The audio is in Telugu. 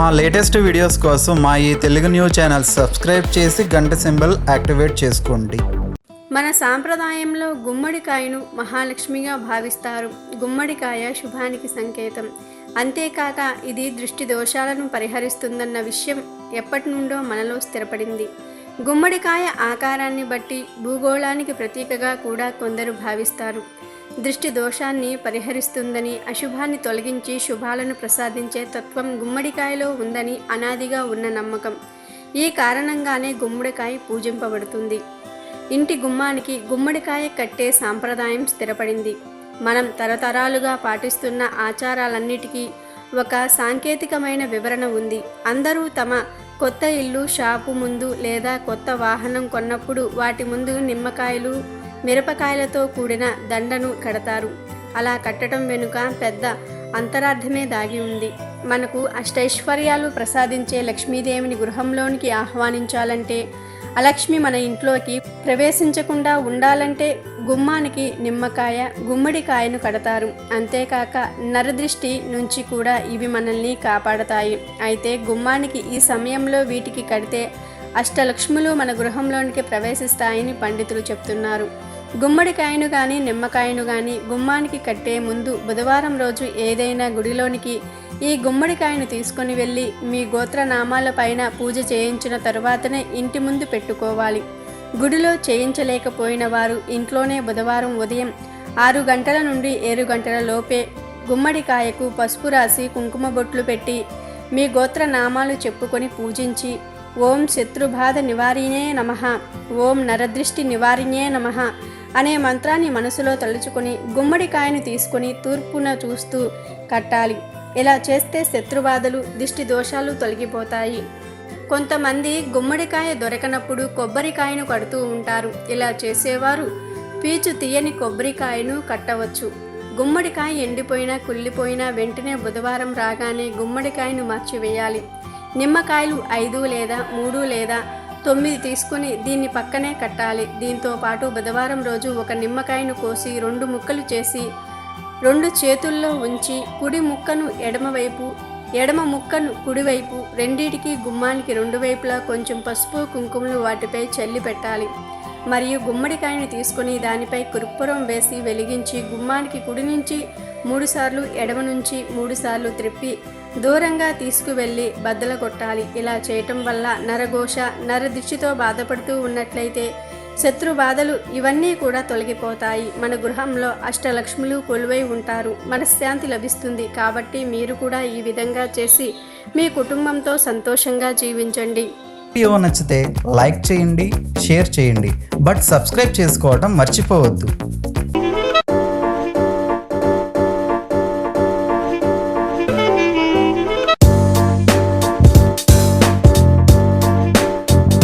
మా లేటెస్ట్ వీడియోస్ కోసం మా ఈ తెలుగు న్యూస్ ఛానల్ సబ్స్క్రైబ్ చేసి గంట సింబల్ యాక్టివేట్ చేసుకోండి. మన సాంప్రదాయంలో గుమ్మడికాయను మహాలక్ష్మిగా భావిస్తారు. గుమ్మడికాయ శుభానికి సంకేతం. అంతేకాక ఇది దృష్టి దోషాలను పరిహరిస్తుందన్న విషయం ఎప్పటి నుండో మనలో స్థిరపడింది. గుమ్మడికాయ ఆకారాన్ని బట్టి భూగోళానికి ప్రతీకగా కూడా కొందరు భావిస్తారు. దృష్టి దోషాన్ని పరిహరిస్తుందని అశుభాన్ని తొలగించి శుభాలను ప్రసాదించే తత్వం గుమ్మడికాయలో ఉందని అనాదిగా ఉన్న నమ్మకం. ఈ కారణంగానే గుమ్మడికాయ పూజింపబడుతుంది. ఇంటి గుమ్మానికి గుమ్మడికాయ కట్టే సాంప్రదాయం స్థిరపడింది. మనం తరతరాలుగా పాటిస్తున్న ఆచారాలన్నిటికీ ఒక సాంకేతికమైన వివరణ ఉంది. అందరూ తమ కొత్త ఇల్లు షాపు ముందు లేదా కొత్త వాహనం కొన్నప్పుడు వాటి ముందు నిమ్మకాయలు మిరపకాయలతో కూడిన దండను కడతారు. అలా కట్టడం వెనుక పెద్ద అంతరార్థమే దాగి ఉంది. మనకు అష్టైశ్వర్యాలు ప్రసాదించే లక్ష్మీదేవిని గృహంలోనికి ఆహ్వానించాలంటే అలక్ష్మి మన ఇంట్లోకి ప్రవేశించకుండా ఉండాలంటే గుమ్మానికి నిమ్మకాయ గుమ్మడికాయను కడతారు. అంతేకాక నరదృష్టి నుంచి కూడా ఇవి మనల్ని కాపాడతాయి. అయితే గుమ్మానికి ఈ సమయంలో వీటికి కడితే అష్టలక్ష్ములు మన గృహంలోనికి ప్రవేశిస్తాయని పండితులు చెప్తున్నారు. గుమ్మడికాయను కానీ నిమ్మకాయను కానీ గుమ్మానికి కట్టే ముందు బుధవారం రోజు ఏదైనా గుడిలోనికి ఈ గుమ్మడికాయను తీసుకొని వెళ్ళి మీ గోత్రనామాల పైన పూజ చేయించిన తరువాతనే ఇంటి ముందు పెట్టుకోవాలి. గుడిలో చేయించలేకపోయిన వారు ఇంట్లోనే బుధవారం ఉదయం ఆరు గంటల నుండి ఏడు గంటల లోపే గుమ్మడికాయకు పసుపు రాసి కుంకుమ బొట్లు పెట్టి మీ గోత్ర నామాలు చెప్పుకొని పూజించి ఓం శత్రుబాధ నివారిణే నమ ఓం నరదృష్టి నివారిణే నమ అనే మంత్రాన్ని మనసులో తలుచుకొని గుమ్మడికాయను తీసుకొని తూర్పున చూస్తూ కట్టాలి. ఇలా చేస్తే శత్రుబాధలు దిష్టి దోషాలు తొలగిపోతాయి. కొంతమంది గుమ్మడికాయ దొరకనప్పుడు కొబ్బరికాయను కడుతూ ఉంటారు. ఇలా చేసేవారు పీచు తీయని కొబ్బరికాయను కట్టవచ్చు. గుమ్మడికాయ ఎండిపోయినా కుళ్ళిపోయినా వెంటనే బుధవారం రాగానే గుమ్మడికాయను మార్చివేయాలి. నిమ్మకాయలు ఐదు లేదా మూడు లేదా తొమ్మిది తీసుకుని దీన్ని పక్కనే కట్టాలి. దీంతో పాటు బుధవారం రోజు ఒక నిమ్మకాయను కోసి రెండు ముక్కలు చేసి రెండు చేతుల్లో ఉంచి కుడి ముక్కను ఎడమవైపు ఎడమ ముక్కను కుడివైపు రెండిటికి గుమ్మానికి రెండు వైపులా కొంచెం పసుపు కుంకుమలు వాటిపై చల్లి పెట్టాలి. మరియు గుమ్మడికాయను తీసుకొని దానిపై కురుపురం వేసి వెలిగించి గుమ్మానికి కుడి నుంచి మూడుసార్లు ఎడమ నుంచి మూడుసార్లు త్రిప్పి దూరంగా తీసుకువెళ్ళి బద్దల కొట్టాలి. ఇలా చేయటం వల్ల నరఘోష నరదిష్టితో బాధపడుతూ ఉన్నట్లయితే శత్రు బాధలు ఇవన్నీ కూడా తొలగిపోతాయి. మన గృహంలో అష్టలక్ష్ములు కొలువై ఉంటారు. మనశ్శాంతి లభిస్తుంది. కాబట్టి మీరు కూడా ఈ విధంగా చేసి మీ కుటుంబంతో సంతోషంగా జీవించండి. వీడియో నచ్చితే లైక్ చేయండి షేర్ చేయండి. బట్ సబ్స్క్రైబ్ చేసుకోవడం మర్చిపోవద్దు.